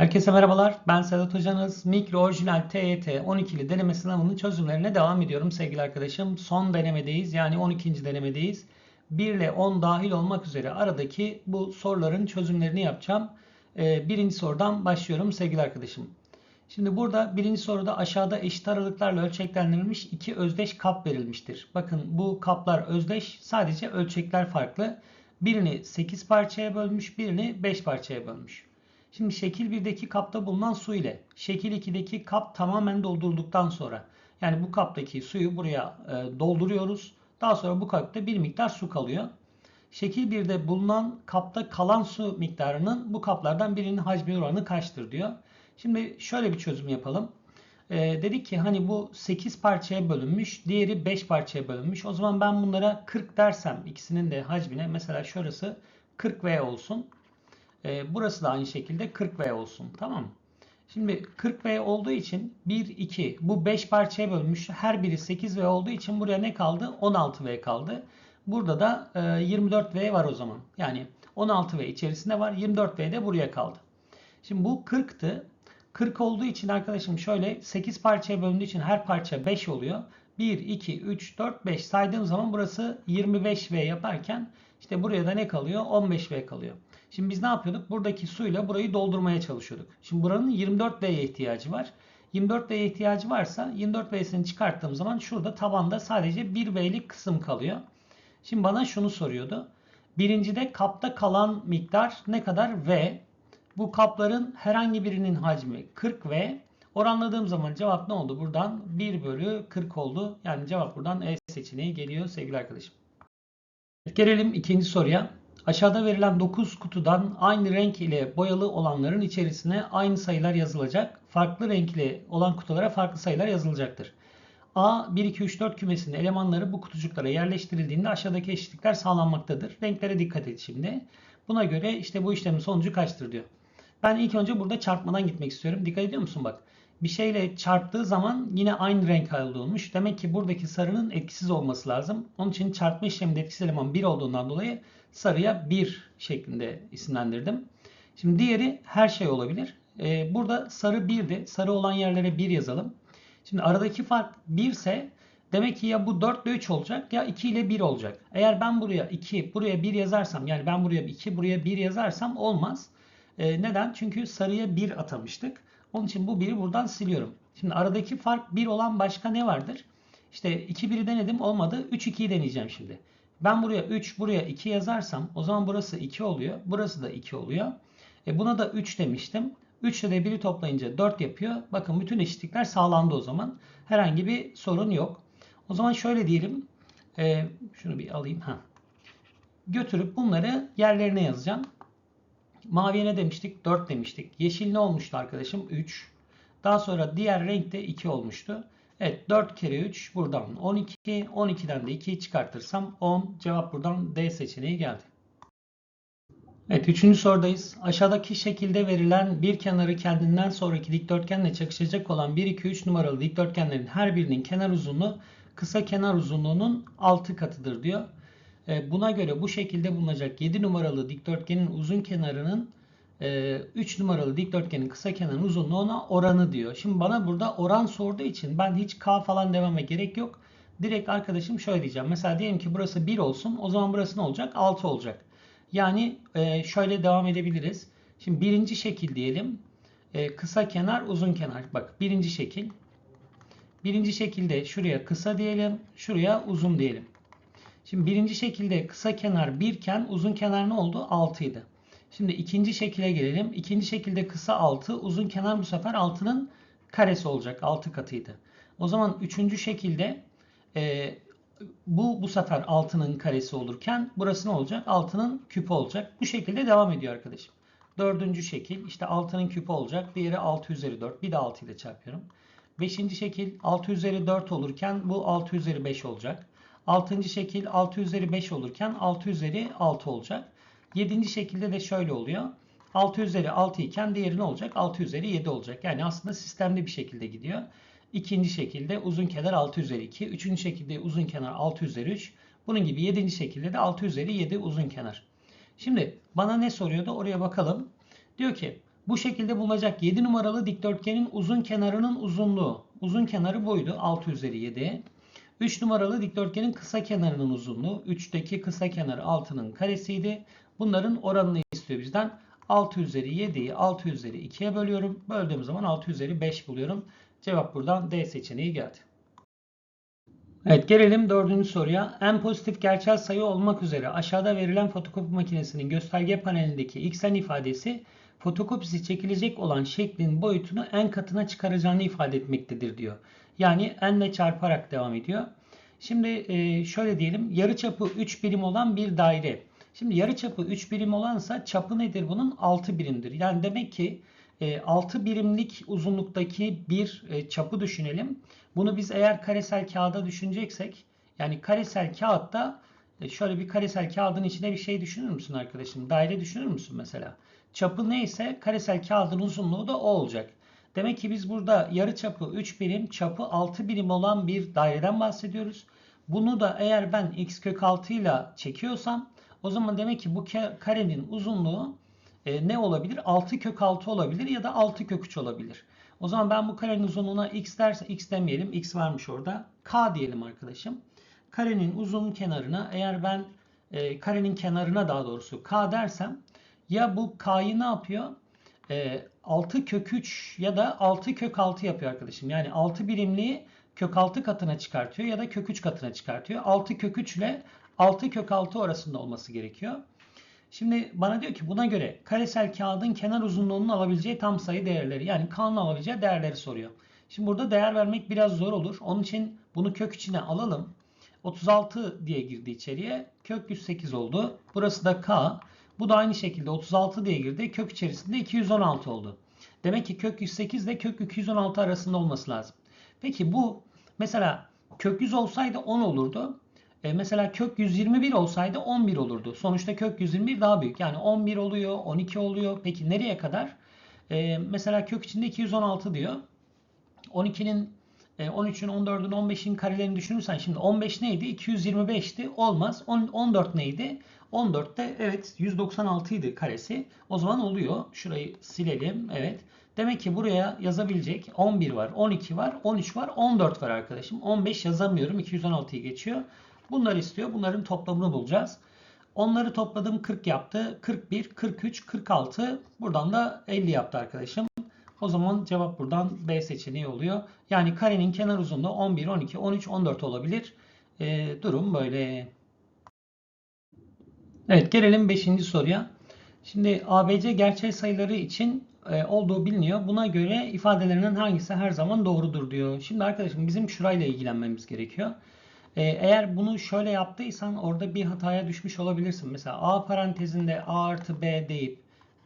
Herkese merhabalar. Ben Sedat Hocanız. Mikro Orijinal TYT 12'li deneme sınavının çözümlerine devam ediyorum sevgili arkadaşım. Son denemedeyiz. Yani 12. denemedeyiz. 1 ile 10 dahil olmak üzere aradaki bu soruların çözümlerini yapacağım. Ee, birinci sorudan başlıyorum sevgili arkadaşım. Şimdi burada birinci soruda aşağıda eşit aralıklarla ölçeklendirilmiş iki özdeş kap verilmiştir. Bakın bu kaplar özdeş sadece ölçekler farklı. Birini 8 parçaya bölmüş, birini 5 parçaya bölmüş. Şimdi şekil 1'deki kapta bulunan su ile şekil 2'deki kap tamamen doldurulduktan sonra yani bu kaptaki suyu buraya e, dolduruyoruz. Daha sonra bu kapta bir miktar su kalıyor. Şekil 1'de bulunan kapta kalan su miktarının bu kaplardan birinin hacmi oranı kaçtır diyor. Şimdi şöyle bir çözüm yapalım. E, dedik ki hani bu 8 parçaya bölünmüş, diğeri 5 parçaya bölünmüş. O zaman ben bunlara 40 dersem ikisinin de hacmine mesela şurası 40V olsun. E, burası da aynı şekilde 40V olsun. Tamam mı? Şimdi 40V olduğu için 1, 2 bu 5 parçaya bölünmüş. Her biri 8V olduğu için buraya ne kaldı? 16V kaldı. Burada da e, 24V var o zaman. Yani 16V içerisinde var. 24V de buraya kaldı. Şimdi bu 40'tı. 40 olduğu için arkadaşım şöyle 8 parçaya bölündüğü için her parça 5 oluyor. 1, 2, 3, 4, 5 saydığım zaman burası 25V yaparken işte buraya da ne kalıyor? 15V kalıyor. Şimdi biz ne yapıyorduk? Buradaki suyla burayı doldurmaya çalışıyorduk. Şimdi buranın 24V'ye ihtiyacı var. 24V'ye ihtiyacı varsa 24V'sini çıkarttığım zaman şurada tabanda sadece 1V'lik kısım kalıyor. Şimdi bana şunu soruyordu. Birincide kapta kalan miktar ne kadar? V. Bu kapların herhangi birinin hacmi 40V. Oranladığım zaman cevap ne oldu? Buradan 1 bölü 40 oldu. Yani cevap buradan E seçeneği geliyor sevgili arkadaşım. Gelelim ikinci soruya. Aşağıda verilen 9 kutudan aynı renk ile boyalı olanların içerisine aynı sayılar yazılacak. Farklı renkli olan kutulara farklı sayılar yazılacaktır. A 1 2 3 4 kümesinin elemanları bu kutucuklara yerleştirildiğinde aşağıdaki eşitlikler sağlanmaktadır. Renklere dikkat et şimdi. Buna göre işte bu işlemin sonucu kaçtır diyor. Ben ilk önce burada çarpmadan gitmek istiyorum. Dikkat ediyor musun bak? Bir şeyle çarptığı zaman yine aynı renk olmuş. Demek ki buradaki sarının etkisiz olması lazım. Onun için çarpma işleminde etkisiz eleman 1 olduğundan dolayı sarıya 1 şeklinde isimlendirdim. Şimdi diğeri her şey olabilir. Ee, burada sarı 1'di. Sarı olan yerlere 1 yazalım. Şimdi aradaki fark 1 ise demek ki ya bu 4 ile 3 olacak ya 2 ile 1 olacak. Eğer ben buraya 2, buraya 1 yazarsam yani ben buraya 2, buraya 1 yazarsam olmaz. Ee, neden? Çünkü sarıya 1 atamıştık. Onun için bu 1'i buradan siliyorum. Şimdi aradaki fark 1 olan başka ne vardır? İşte 2 1'i denedim olmadı. 3 2'yi deneyeceğim şimdi. Ben buraya 3 buraya 2 yazarsam o zaman burası 2 oluyor. Burası da 2 oluyor. E buna da 3 demiştim. 3 ile de 1'i toplayınca 4 yapıyor. Bakın bütün eşitlikler sağlandı o zaman. Herhangi bir sorun yok. O zaman şöyle diyelim. E, şunu bir alayım. Ha. Götürüp bunları yerlerine yazacağım. Maviye ne demiştik? 4 demiştik. Yeşil ne olmuştu arkadaşım? 3. Daha sonra diğer renk de 2 olmuştu. Evet 4 kere 3 buradan 12. 12'den de 2'yi çıkartırsam 10. Cevap buradan D seçeneği geldi. Evet 3. sorudayız. Aşağıdaki şekilde verilen bir kenarı kendinden sonraki dikdörtgenle çakışacak olan 1, 2, 3 numaralı dikdörtgenlerin her birinin kenar uzunluğu kısa kenar uzunluğunun 6 katıdır diyor. Buna göre bu şekilde bulunacak 7 numaralı dikdörtgenin uzun kenarının 3 numaralı dikdörtgenin kısa kenarın uzunluğuna oranı diyor. Şimdi bana burada oran sorduğu için ben hiç K falan dememe gerek yok. Direkt arkadaşım şöyle diyeceğim. Mesela diyelim ki burası 1 olsun. O zaman burası ne olacak? 6 olacak. Yani şöyle devam edebiliriz. Şimdi birinci şekil diyelim. Kısa kenar uzun kenar. Bak birinci şekil. Birinci şekilde şuraya kısa diyelim. Şuraya uzun diyelim. Şimdi birinci şekilde kısa kenar 1 iken uzun kenar ne oldu? 6 idi. Şimdi ikinci şekile gelelim. İkinci şekilde kısa 6, uzun kenar bu sefer 6'nın karesi olacak. 6 katıydı. O zaman üçüncü şekilde e, bu bu sefer 6'nın karesi olurken burası ne olacak? 6'nın küpü olacak. Bu şekilde devam ediyor arkadaşım. Dördüncü şekil işte 6'nın küpü olacak. Diğeri 6 üzeri 4. Bir de 6 ile çarpıyorum. Beşinci şekil 6 üzeri 4 olurken bu 6 üzeri 5 olacak. Altıncı şekil 6 üzeri 5 olurken 6 üzeri 6 olacak. Yedinci şekilde de şöyle oluyor. 6 üzeri 6 iken diğeri ne olacak? 6 üzeri 7 olacak. Yani aslında sistemli bir şekilde gidiyor. İkinci şekilde uzun kenar 6 üzeri 2. Üçüncü şekilde uzun kenar 6 üzeri 3. Bunun gibi yedinci şekilde de 6 üzeri 7 uzun kenar. Şimdi bana ne soruyordu? Oraya bakalım. Diyor ki Bu şekilde bulunacak 7 numaralı dikdörtgenin uzun kenarının uzunluğu. Uzun kenarı buydu 6 üzeri 7. 3 numaralı dikdörtgenin kısa kenarının uzunluğu. 3'teki kısa kenarı 6'nın karesiydi. Bunların oranını istiyor bizden. 6 üzeri 7'yi 6 üzeri 2'ye bölüyorum. Böldüğüm zaman 6 üzeri 5 buluyorum. Cevap buradan D seçeneği geldi. Evet gelelim dördüncü soruya. En pozitif gerçel sayı olmak üzere aşağıda verilen fotokopi makinesinin gösterge panelindeki xn ifadesi fotokopisi çekilecek olan şeklin boyutunu en katına çıkaracağını ifade etmektedir diyor. Yani n ile çarparak devam ediyor. Şimdi e, şöyle diyelim yarıçapı 3 birim olan bir daire. Şimdi yarıçapı 3 birim olansa çapı nedir bunun? 6 birimdir. Yani demek ki 6 birimlik uzunluktaki bir e, çapı düşünelim. Bunu biz eğer karesel kağıda düşüneceksek yani karesel kağıtta e, şöyle bir karesel kağıdın içine bir şey düşünür müsün arkadaşım? Daire düşünür müsün mesela? Çapı neyse karesel kağıdın uzunluğu da o olacak. Demek ki biz burada yarı çapı 3 birim, çapı 6 birim olan bir daireden bahsediyoruz. Bunu da eğer ben x kök 6 ile çekiyorsam o zaman demek ki bu karenin uzunluğu e, ne olabilir? 6 kök 6 olabilir ya da 6 kök 3 olabilir. O zaman ben bu karenin uzunluğuna x derse x demeyelim. x varmış orada. k diyelim arkadaşım. Karenin uzun kenarına eğer ben e, karenin kenarına daha doğrusu k dersem ya bu k'yı ne yapıyor? E, 6 kök 3 ya da 6 kök 6 yapıyor arkadaşım. Yani 6 birimliği kök 6 katına çıkartıyor ya da kök 3 katına çıkartıyor. 6 kök 3 ile 6 kök 6 arasında olması gerekiyor. Şimdi bana diyor ki buna göre karesel kağıdın kenar uzunluğunun alabileceği tam sayı değerleri yani K'nın alabileceği değerleri soruyor. Şimdi burada değer vermek biraz zor olur. Onun için bunu kök içine alalım. 36 diye girdi içeriye. Kök 108 oldu. Burası da K. Bu da aynı şekilde 36 diye girdi. Kök içerisinde 216 oldu. Demek ki kök 108 ile kök 216 arasında olması lazım. Peki bu mesela kök 100 olsaydı 10 olurdu. E, mesela kök 121 olsaydı 11 olurdu. Sonuçta kök 121 daha büyük. Yani 11 oluyor, 12 oluyor. Peki nereye kadar? E, mesela kök içinde 216 diyor. 12'nin 13'ün, 14'ün, 15'in karelerini düşünürsen şimdi 15 neydi? 225'ti. Olmaz. 14 neydi? 14 de evet 196 idi karesi. O zaman oluyor. Şurayı silelim. Evet. Demek ki buraya yazabilecek 11 var, 12 var, 13 var, 14 var arkadaşım. 15 yazamıyorum. 216'yı geçiyor. Bunları istiyor. Bunların toplamını bulacağız. Onları topladım 40 yaptı. 41, 43, 46. Buradan da 50 yaptı arkadaşım. O zaman cevap buradan B seçeneği oluyor. Yani karenin kenar uzunluğu 11, 12, 13, 14 olabilir. E, durum böyle. Evet gelelim 5. soruya. Şimdi ABC gerçel sayıları için e, olduğu biliniyor. Buna göre ifadelerinden hangisi her zaman doğrudur diyor. Şimdi arkadaşım bizim şurayla ilgilenmemiz gerekiyor. E, eğer bunu şöyle yaptıysan orada bir hataya düşmüş olabilirsin. Mesela A parantezinde A artı B deyip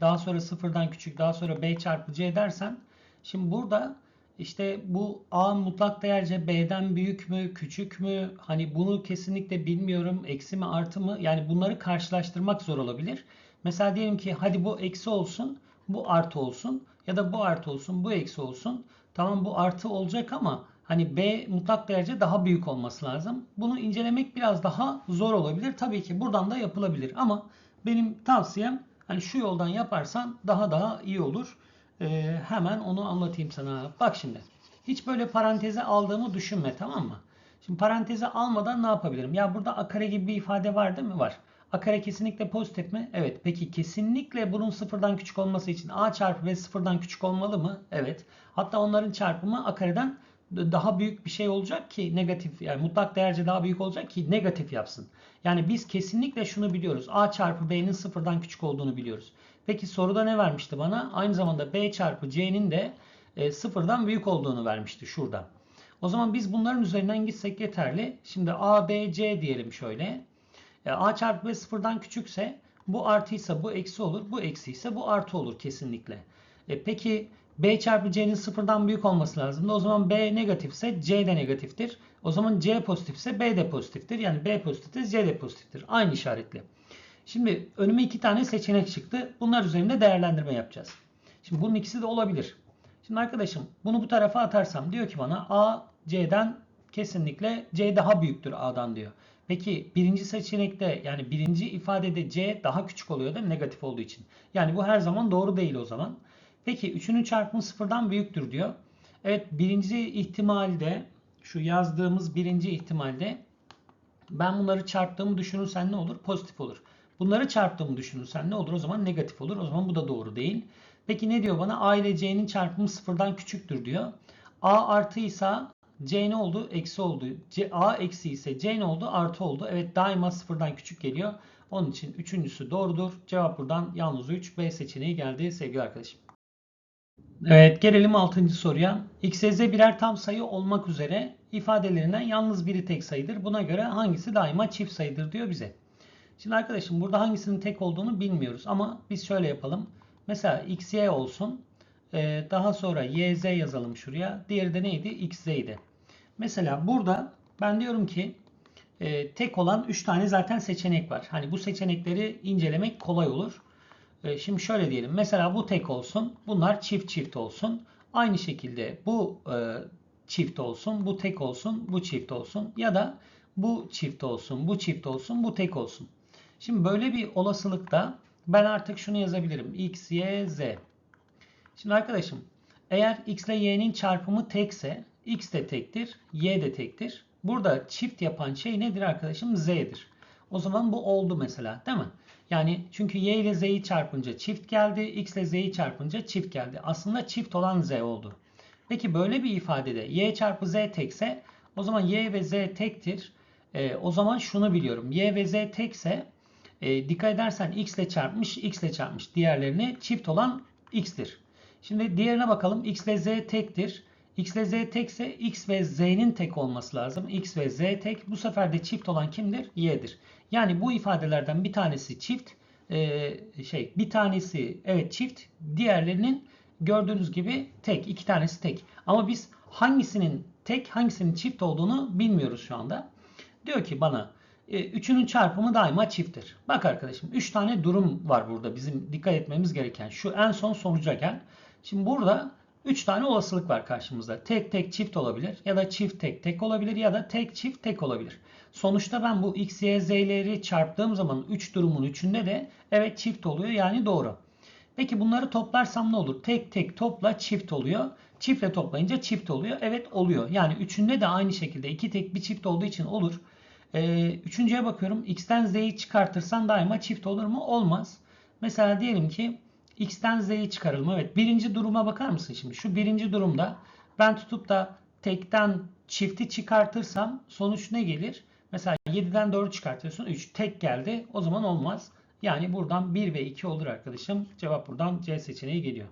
daha sonra sıfırdan küçük daha sonra B çarpı C dersen şimdi burada işte bu A mutlak değerce B'den büyük mü, küçük mü? Hani bunu kesinlikle bilmiyorum. Eksi mi, artı mı? Yani bunları karşılaştırmak zor olabilir. Mesela diyelim ki hadi bu eksi olsun, bu artı olsun ya da bu artı olsun, bu eksi olsun. Tamam bu artı olacak ama hani B mutlak değerce daha büyük olması lazım. Bunu incelemek biraz daha zor olabilir. Tabii ki buradan da yapılabilir ama benim tavsiyem hani şu yoldan yaparsan daha daha iyi olur. Ee, hemen onu anlatayım sana. Bak şimdi. Hiç böyle paranteze aldığımı düşünme tamam mı? Şimdi paranteze almadan ne yapabilirim? Ya burada a kare gibi bir ifade var değil mi? Var. A kare kesinlikle pozitif mi? Evet. Peki kesinlikle bunun sıfırdan küçük olması için A çarpı B sıfırdan küçük olmalı mı? Evet. Hatta onların çarpımı A kareden daha büyük bir şey olacak ki negatif yani mutlak değerce daha büyük olacak ki negatif yapsın. Yani biz kesinlikle şunu biliyoruz. A çarpı B'nin sıfırdan küçük olduğunu biliyoruz. Peki soruda ne vermişti bana? Aynı zamanda B çarpı C'nin de e, sıfırdan büyük olduğunu vermişti şurada. O zaman biz bunların üzerinden gitsek yeterli. Şimdi A, B, C diyelim şöyle. E, A çarpı B sıfırdan küçükse bu artıysa bu eksi olur. Bu eksi ise bu artı olur kesinlikle. E, peki B çarpı C'nin sıfırdan büyük olması lazım. O zaman B negatifse C de negatiftir. O zaman C pozitifse B de pozitiftir. Yani B pozitiftir C de pozitiftir. Aynı işaretli. Şimdi önüme iki tane seçenek çıktı. Bunlar üzerinde değerlendirme yapacağız. Şimdi bunun ikisi de olabilir. Şimdi arkadaşım bunu bu tarafa atarsam diyor ki bana A C'den kesinlikle C daha büyüktür A'dan diyor. Peki birinci seçenekte yani birinci ifadede C daha küçük oluyor da negatif olduğu için. Yani bu her zaman doğru değil o zaman. Peki 3'ünün çarpımı sıfırdan büyüktür diyor. Evet birinci ihtimalde şu yazdığımız birinci ihtimalde ben bunları çarptığımı düşünürsen ne olur? Pozitif olur. Bunları çarptığımı düşünürsen ne olur? O zaman negatif olur. O zaman bu da doğru değil. Peki ne diyor bana? A ile C'nin çarpımı sıfırdan küçüktür diyor. A artıysa C ne oldu? Eksi oldu. C, A eksi ise C ne oldu? Artı oldu. Evet daima sıfırdan küçük geliyor. Onun için üçüncüsü doğrudur. Cevap buradan yalnız 3. B seçeneği geldi sevgili arkadaşım. Evet gelelim 6. soruya. X ve Z birer tam sayı olmak üzere ifadelerinden yalnız biri tek sayıdır. Buna göre hangisi daima çift sayıdır diyor bize. Şimdi arkadaşım burada hangisinin tek olduğunu bilmiyoruz ama biz şöyle yapalım. Mesela x, y olsun. Ee, daha sonra y, z yazalım şuraya. Diğeri de neydi? x, z'ydi. Mesela burada ben diyorum ki e, tek olan 3 tane zaten seçenek var. Hani bu seçenekleri incelemek kolay olur. E, şimdi şöyle diyelim. Mesela bu tek olsun. Bunlar çift çift olsun. Aynı şekilde bu e, çift olsun. Bu tek olsun. Bu çift olsun. Ya da bu çift olsun. Bu çift olsun. Bu tek olsun. Şimdi böyle bir olasılıkta ben artık şunu yazabilirim. X, Y, Z. Şimdi arkadaşım eğer X ile Y'nin çarpımı tekse X de tektir. Y de tektir. Burada çift yapan şey nedir arkadaşım? Z'dir. O zaman bu oldu mesela değil mi? Yani çünkü Y ile Z'yi çarpınca çift geldi. X ile Z'yi çarpınca çift geldi. Aslında çift olan Z oldu. Peki böyle bir ifadede Y çarpı Z tekse o zaman Y ve Z tektir. E, o zaman şunu biliyorum. Y ve Z tekse e, dikkat edersen X ile çarpmış, X ile çarpmış. Diğerlerini çift olan X'tir. Şimdi diğerine bakalım. X ile Z tektir. X ile Z tekse X ve Z'nin tek olması lazım. X ve Z tek. Bu sefer de çift olan kimdir? Y'dir. Yani bu ifadelerden bir tanesi çift. E, şey bir tanesi evet çift. Diğerlerinin gördüğünüz gibi tek. iki tanesi tek. Ama biz hangisinin tek hangisinin çift olduğunu bilmiyoruz şu anda. Diyor ki bana e, üçünün çarpımı daima çifttir. Bak arkadaşım 3 tane durum var burada bizim dikkat etmemiz gereken. Şu en son sonuca gel. Şimdi burada 3 tane olasılık var karşımızda. Tek tek çift olabilir ya da çift tek tek olabilir ya da tek çift tek olabilir. Sonuçta ben bu x, y, z'leri çarptığım zaman 3 durumun üçünde de evet çift oluyor yani doğru. Peki bunları toplarsam ne olur? Tek tek topla çift oluyor. Çiftle toplayınca çift oluyor. Evet oluyor. Yani üçünde de aynı şekilde iki tek bir çift olduğu için olur. Ee, üçüncüye bakıyorum. X'ten Z'yi çıkartırsan daima çift olur mu? Olmaz. Mesela diyelim ki X'ten Z'yi çıkaralım. Evet birinci duruma bakar mısın şimdi? Şu birinci durumda ben tutup da tekten çifti çıkartırsam sonuç ne gelir? Mesela 7'den 4'ü çıkartıyorsun. 3 tek geldi. O zaman olmaz. Yani buradan 1 ve 2 olur arkadaşım. Cevap buradan C seçeneği geliyor.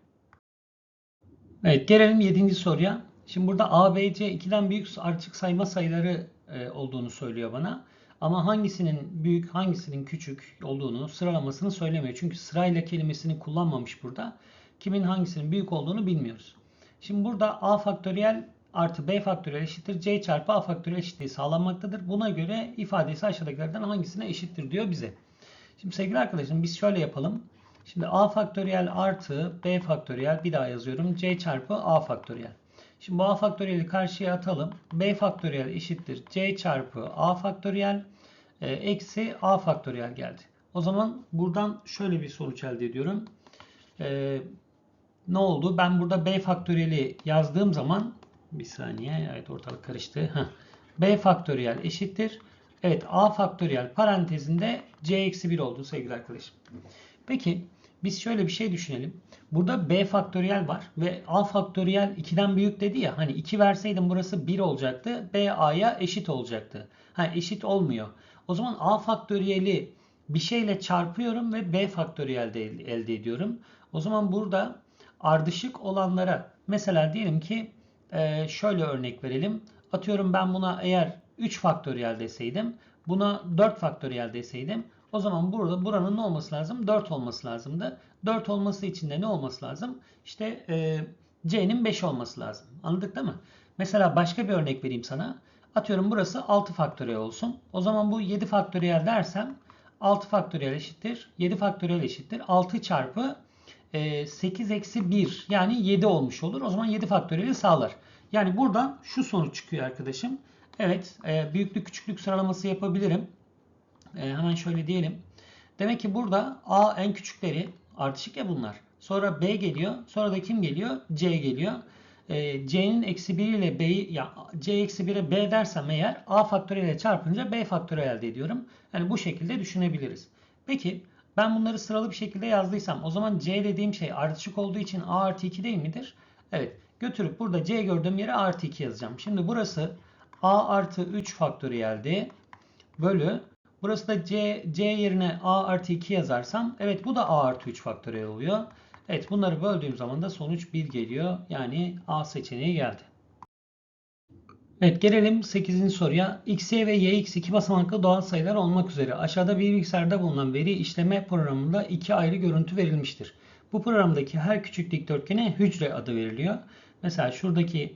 Evet gelelim 7. soruya. Şimdi burada A, B, C 2'den büyük açık sayma sayıları e, olduğunu söylüyor bana. Ama hangisinin büyük, hangisinin küçük olduğunu, sıralamasını söylemiyor. Çünkü sırayla kelimesini kullanmamış burada. Kimin hangisinin büyük olduğunu bilmiyoruz. Şimdi burada A faktöriyel artı B faktöriyel eşittir C çarpı A faktöriyel eşitliği sağlanmaktadır. Buna göre ifadesi aşağıdakilerden hangisine eşittir diyor bize. Şimdi sevgili arkadaşım biz şöyle yapalım. Şimdi A faktöriyel artı B faktöriyel bir daha yazıyorum. C çarpı A faktöriyel. Şimdi bu A faktöriyeli karşıya atalım. B faktöriyel eşittir. C çarpı A faktöriyel e, eksi A faktöriyel geldi. O zaman buradan şöyle bir sonuç elde ediyorum. E, ne oldu? Ben burada B faktöriyeli yazdığım zaman bir saniye. Evet ortalık karıştı. Heh. B faktöriyel eşittir. Evet A faktöriyel parantezinde C eksi 1 oldu sevgili arkadaşım. Peki biz şöyle bir şey düşünelim. Burada b faktöriyel var ve a faktöriyel 2'den büyük dedi ya. Hani 2 verseydim burası 1 olacaktı. b a'ya eşit olacaktı. Ha eşit olmuyor. O zaman a faktöriyeli bir şeyle çarpıyorum ve b faktöriyel de elde ediyorum. O zaman burada ardışık olanlara mesela diyelim ki e, şöyle örnek verelim. Atıyorum ben buna eğer 3 faktöriyel deseydim buna 4 faktöriyel deseydim o zaman burada buranın ne olması lazım? 4 olması lazımdı. 4 olması için de ne olması lazım? İşte e, C'nin 5 olması lazım. Anladık değil mi? Mesela başka bir örnek vereyim sana. Atıyorum burası 6 faktöriyel olsun. O zaman bu 7 faktöriyel dersem 6 faktöriyel eşittir. 7 faktöriyel eşittir. 6 çarpı e, 8 eksi 1 yani 7 olmuş olur. O zaman 7 faktöriyeli sağlar. Yani buradan şu sonuç çıkıyor arkadaşım. Evet e, büyüklük küçüklük sıralaması yapabilirim. E, hemen şöyle diyelim. Demek ki burada A en küçükleri ardışık ya bunlar. Sonra B geliyor. Sonra da kim geliyor? C geliyor. Ee, C'nin eksi 1 ile B'yi ya C eksi 1'e B dersem eğer A faktöriyel çarpınca B faktöriyel elde ediyorum. Yani bu şekilde düşünebiliriz. Peki ben bunları sıralı bir şekilde yazdıysam o zaman C dediğim şey ardışık olduğu için A artı 2 değil midir? Evet. Götürüp burada C gördüğüm yere A artı 2 yazacağım. Şimdi burası A artı 3 faktöriyeldi. Bölü. Burası da C, C yerine A artı 2 yazarsam evet bu da A artı 3 faktöriyel oluyor. Evet bunları böldüğüm zaman da sonuç 1 geliyor. Yani A seçeneği geldi. Evet gelelim 8. soruya. XY ve YX iki basamaklı doğal sayılar olmak üzere aşağıda bir bilgisayarda bulunan veri işleme programında iki ayrı görüntü verilmiştir. Bu programdaki her küçük dikdörtgene hücre adı veriliyor. Mesela şuradaki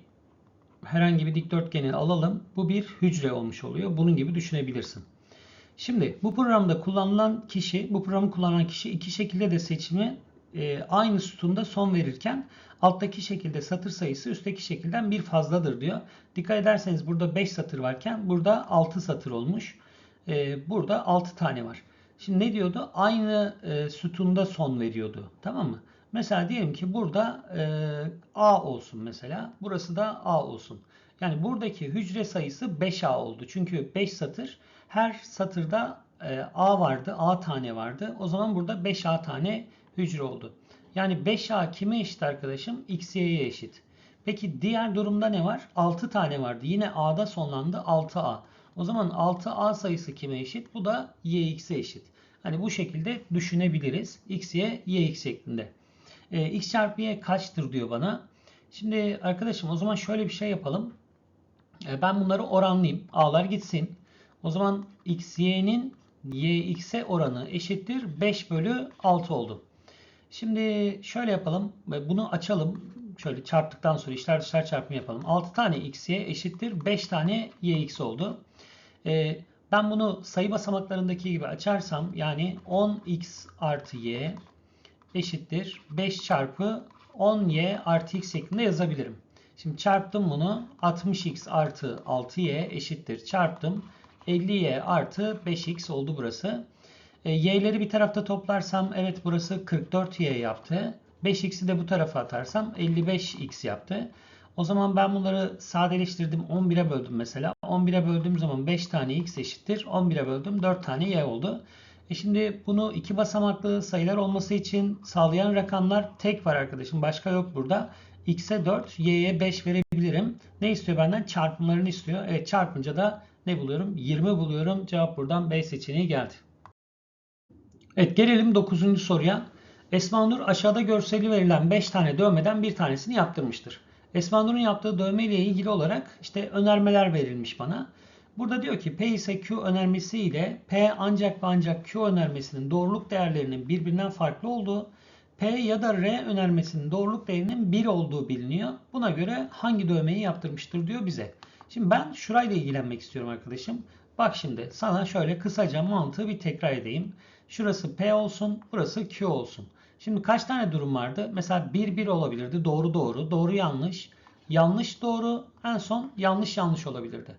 herhangi bir dikdörtgeni alalım. Bu bir hücre olmuş oluyor. Bunun gibi düşünebilirsin. Şimdi bu programda kullanılan kişi, bu programı kullanan kişi iki şekilde de seçimi e, aynı sütunda son verirken alttaki şekilde satır sayısı üstteki şekilden bir fazladır diyor. Dikkat ederseniz burada 5 satır varken burada 6 satır olmuş. E, burada 6 tane var. Şimdi ne diyordu? Aynı e, sütunda son veriyordu. Tamam mı? Mesela diyelim ki burada A olsun mesela. Burası da A olsun. Yani buradaki hücre sayısı 5A oldu. Çünkü 5 satır. Her satırda A vardı. A tane vardı. O zaman burada 5A tane hücre oldu. Yani 5A kime eşit arkadaşım? XY'ye eşit. Peki diğer durumda ne var? 6 tane vardı. Yine A'da sonlandı 6A. O zaman 6A sayısı kime eşit? Bu da YX'e eşit. Hani bu şekilde düşünebiliriz. XY, YX şeklinde. E, X çarpı Y kaçtır diyor bana. Şimdi arkadaşım o zaman şöyle bir şey yapalım. E, ben bunları oranlayayım. A'lar gitsin. O zaman XY'nin YX'e oranı eşittir. 5 bölü 6 oldu. Şimdi şöyle yapalım. Bunu açalım. Şöyle çarptıktan sonra içler dışlar çarpımı yapalım. 6 tane xy eşittir. 5 tane yx oldu. Ee, ben bunu sayı basamaklarındaki gibi açarsam yani 10x artı y eşittir. 5 çarpı 10y artı x şeklinde yazabilirim. Şimdi çarptım bunu. 60x artı 6y eşittir. Çarptım. 50y artı 5x oldu burası. E, y'leri bir tarafta toplarsam evet burası 44y yaptı. 5x'i de bu tarafa atarsam 55x yaptı. O zaman ben bunları sadeleştirdim. 11'e böldüm mesela. 11'e böldüğüm zaman 5 tane x eşittir. 11'e böldüm 4 tane y oldu. E şimdi bunu iki basamaklı sayılar olması için sağlayan rakamlar tek var arkadaşım. Başka yok burada. x'e 4, y'ye 5 verebilirim. Ne istiyor benden? Çarpımlarını istiyor. Evet çarpınca da ne buluyorum? 20 buluyorum. Cevap buradan B seçeneği geldi. Evet gelelim 9. soruya. Esma Nur aşağıda görseli verilen 5 tane dövmeden bir tanesini yaptırmıştır. Esma Nur'un yaptığı dövme ile ilgili olarak işte önermeler verilmiş bana. Burada diyor ki P ise Q önermesi ile P ancak ve ancak Q önermesinin doğruluk değerlerinin birbirinden farklı olduğu, P ya da R önermesinin doğruluk değerinin 1 olduğu biliniyor. Buna göre hangi dövmeyi yaptırmıştır diyor bize. Şimdi ben şurayla ilgilenmek istiyorum arkadaşım. Bak şimdi sana şöyle kısaca mantığı bir tekrar edeyim. Şurası P olsun, burası Q olsun. Şimdi kaç tane durum vardı? Mesela 1 1 olabilirdi. Doğru doğru, doğru yanlış, yanlış doğru, en son yanlış yanlış olabilirdi.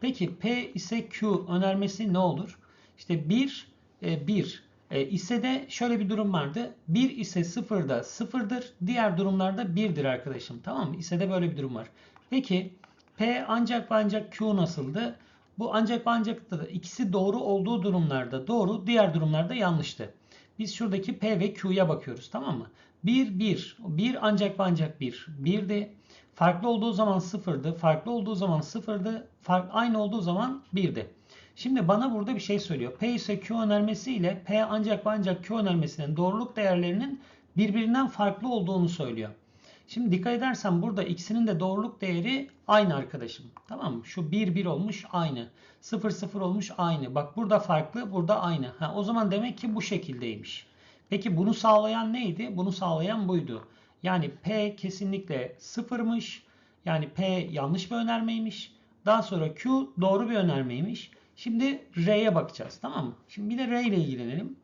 Peki P ise Q önermesi ne olur? İşte 1 1 e, ise de şöyle bir durum vardı. 1 ise 0'da 0'dır. Diğer durumlarda 1'dir arkadaşım. Tamam mı? İse de böyle bir durum var. Peki P ancak ancak Q nasıldı? Bu ancak ancak ikisi doğru olduğu durumlarda doğru, diğer durumlarda yanlıştı. Biz şuradaki P ve Q'ya bakıyoruz tamam mı? 1 1 1 ancak ancak 1 1'di. Farklı olduğu zaman 0'dı. Farklı olduğu zaman 0'dı. Fark aynı olduğu zaman 1'di. Şimdi bana burada bir şey söylüyor. P ise Q önermesi ile P ancak ancak Q önermesinin doğruluk değerlerinin birbirinden farklı olduğunu söylüyor. Şimdi dikkat edersen burada ikisinin de doğruluk değeri aynı arkadaşım. Tamam mı? Şu 1 1 olmuş aynı. 0 0 olmuş aynı. Bak burada farklı, burada aynı. Ha, o zaman demek ki bu şekildeymiş. Peki bunu sağlayan neydi? Bunu sağlayan buydu. Yani P kesinlikle sıfırmış. Yani P yanlış bir önermeymiş. Daha sonra Q doğru bir önermeymiş. Şimdi R'ye bakacağız. Tamam mı? Şimdi bir de R ile ilgilenelim.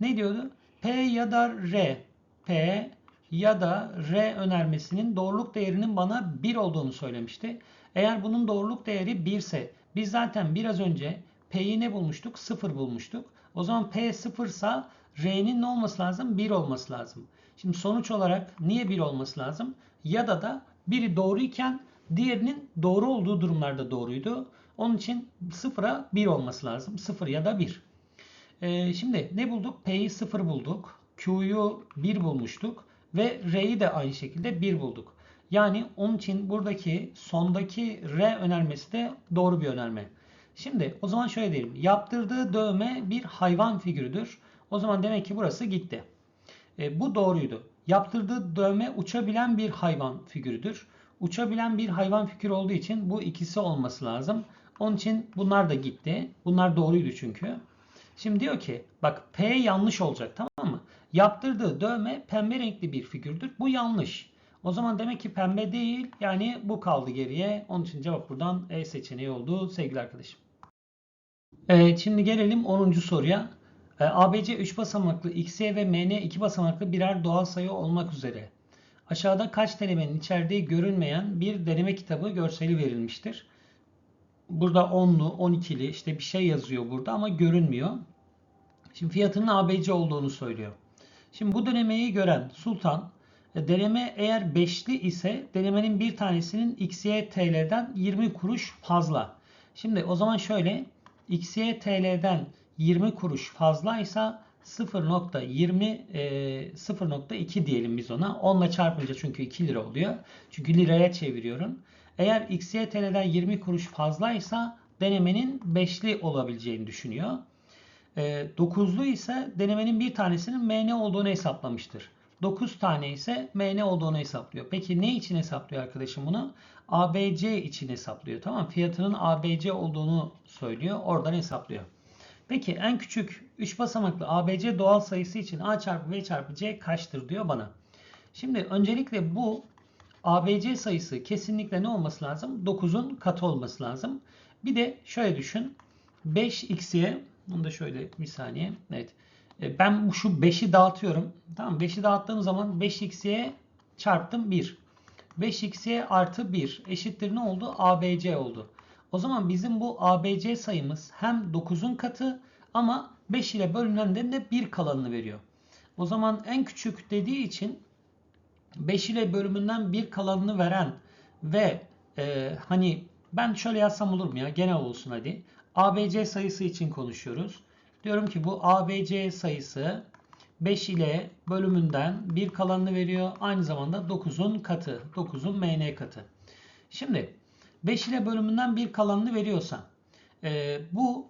Ne diyordu? P ya da R. P ya da R önermesinin doğruluk değerinin bana 1 olduğunu söylemişti. Eğer bunun doğruluk değeri 1 ise biz zaten biraz önce P'yi ne bulmuştuk? 0 bulmuştuk. O zaman P 0 ise R'nin ne olması lazım? 1 olması lazım. Şimdi sonuç olarak niye 1 olması lazım? Ya da da biri doğruyken diğerinin doğru olduğu durumlarda doğruydu. Onun için 0'a 1 olması lazım. 0 ya da 1. Ee, şimdi ne bulduk? P'yi 0 bulduk. Q'yu 1 bulmuştuk. Ve R'yi de aynı şekilde 1 bulduk. Yani onun için buradaki sondaki R önermesi de doğru bir önerme. Şimdi o zaman şöyle diyelim. Yaptırdığı dövme bir hayvan figürüdür. O zaman demek ki burası gitti. E, bu doğruydu. Yaptırdığı dövme uçabilen bir hayvan figürüdür. Uçabilen bir hayvan figürü olduğu için bu ikisi olması lazım. Onun için bunlar da gitti. Bunlar doğruydu çünkü. Şimdi diyor ki bak P yanlış olacak tamam mı? Yaptırdığı dövme pembe renkli bir figürdür. Bu yanlış. O zaman demek ki pembe değil. Yani bu kaldı geriye. Onun için cevap buradan E seçeneği oldu sevgili arkadaşım. Evet şimdi gelelim 10. soruya. E, ABC 3 basamaklı, XY ve MN 2 basamaklı birer doğal sayı olmak üzere. Aşağıda kaç denemenin içerdiği görünmeyen bir deneme kitabı görseli verilmiştir. Burada 10'lu, 12'li işte bir şey yazıyor burada ama görünmüyor. Şimdi fiyatının ABC olduğunu söylüyor. Şimdi bu denemeyi gören Sultan e, deneme eğer 5'li ise denemenin bir tanesinin XY TL'den 20 kuruş fazla. Şimdi o zaman şöyle XY TL'den 20 kuruş fazlaysa 0.20 e, 0.2 diyelim biz ona. 10 ile çarpınca çünkü 2 lira oluyor. Çünkü liraya çeviriyorum. Eğer XY TL'den 20 kuruş fazlaysa denemenin 5'li olabileceğini düşünüyor. E, 9'lu ise denemenin bir tanesinin MN olduğunu hesaplamıştır. 9 tane ise MN olduğunu hesaplıyor. Peki ne için hesaplıyor arkadaşım bunu? ABC için hesaplıyor. Tamam Fiyatının ABC olduğunu söylüyor. Oradan hesaplıyor. Peki en küçük 3 basamaklı ABC doğal sayısı için A çarpı B çarpı C kaçtır diyor bana. Şimdi öncelikle bu ABC sayısı kesinlikle ne olması lazım? 9'un katı olması lazım. Bir de şöyle düşün. 5x'ye bunu da şöyle bir saniye. Evet. E, Ben şu 5'i dağıtıyorum. Tamam 5'i dağıttığım zaman 5x'ye çarptım 1. 5x'ye artı 1 eşittir ne oldu? ABC oldu. O zaman bizim bu ABC sayımız hem 9'un katı ama 5 ile bölünenden de 1 kalanını veriyor. O zaman en küçük dediği için 5 ile bölümünden 1 kalanını veren ve e, hani ben şöyle yazsam olur mu ya genel olsun hadi. ABC sayısı için konuşuyoruz. Diyorum ki bu ABC sayısı 5 ile bölümünden 1 kalanını veriyor. Aynı zamanda 9'un katı. 9'un MN katı. Şimdi 5 ile bölümünden 1 kalanını veriyorsa e, bu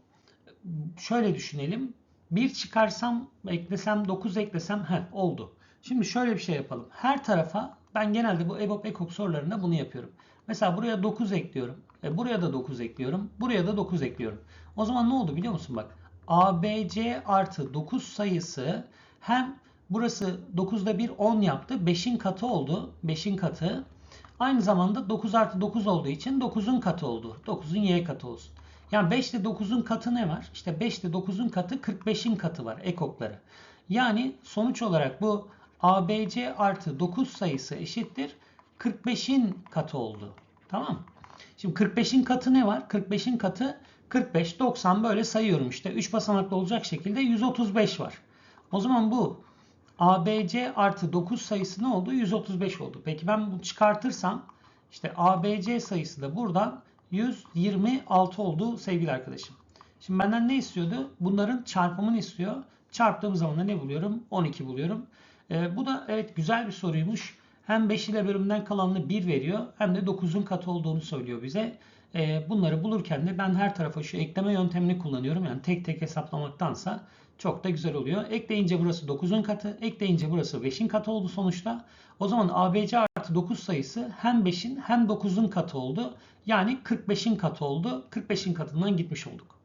şöyle düşünelim. 1 çıkarsam eklesem 9 eklesem he oldu. Şimdi şöyle bir şey yapalım. Her tarafa ben genelde bu EBOB EKOK sorularında bunu yapıyorum. Mesela buraya 9 ekliyorum. E, buraya da 9 ekliyorum. Buraya da 9 ekliyorum. O zaman ne oldu biliyor musun bak. ABC artı 9 sayısı hem burası 9'da 1 10 yaptı. 5'in katı oldu. 5'in katı. Aynı zamanda 9 artı 9 olduğu için 9'un katı oldu. 9'un y katı olsun. Yani 5 ile 9'un katı ne var? İşte 5 ile 9'un katı 45'in katı var ekokları. Yani sonuç olarak bu ABC artı 9 sayısı eşittir 45'in katı oldu. Tamam mı? Şimdi 45'in katı ne var? 45'in katı 45, 90 böyle sayıyorum işte. 3 basamaklı olacak şekilde 135 var. O zaman bu ABC artı 9 sayısı ne oldu? 135 oldu. Peki ben bunu çıkartırsam işte ABC sayısı da buradan 126 oldu sevgili arkadaşım. Şimdi benden ne istiyordu? Bunların çarpımını istiyor. Çarptığım zaman da ne buluyorum? 12 buluyorum. Ee, bu da evet güzel bir soruymuş. Hem 5 ile bölümden kalanını 1 veriyor hem de 9'un katı olduğunu söylüyor bize. Ee, bunları bulurken de ben her tarafa şu ekleme yöntemini kullanıyorum. Yani tek tek hesaplamaktansa çok da güzel oluyor. Ekleyince burası 9'un katı, ekleyince burası 5'in katı oldu sonuçta. O zaman ABC artı 9 sayısı hem 5'in hem 9'un katı oldu. Yani 45'in katı oldu. 45'in katından gitmiş olduk.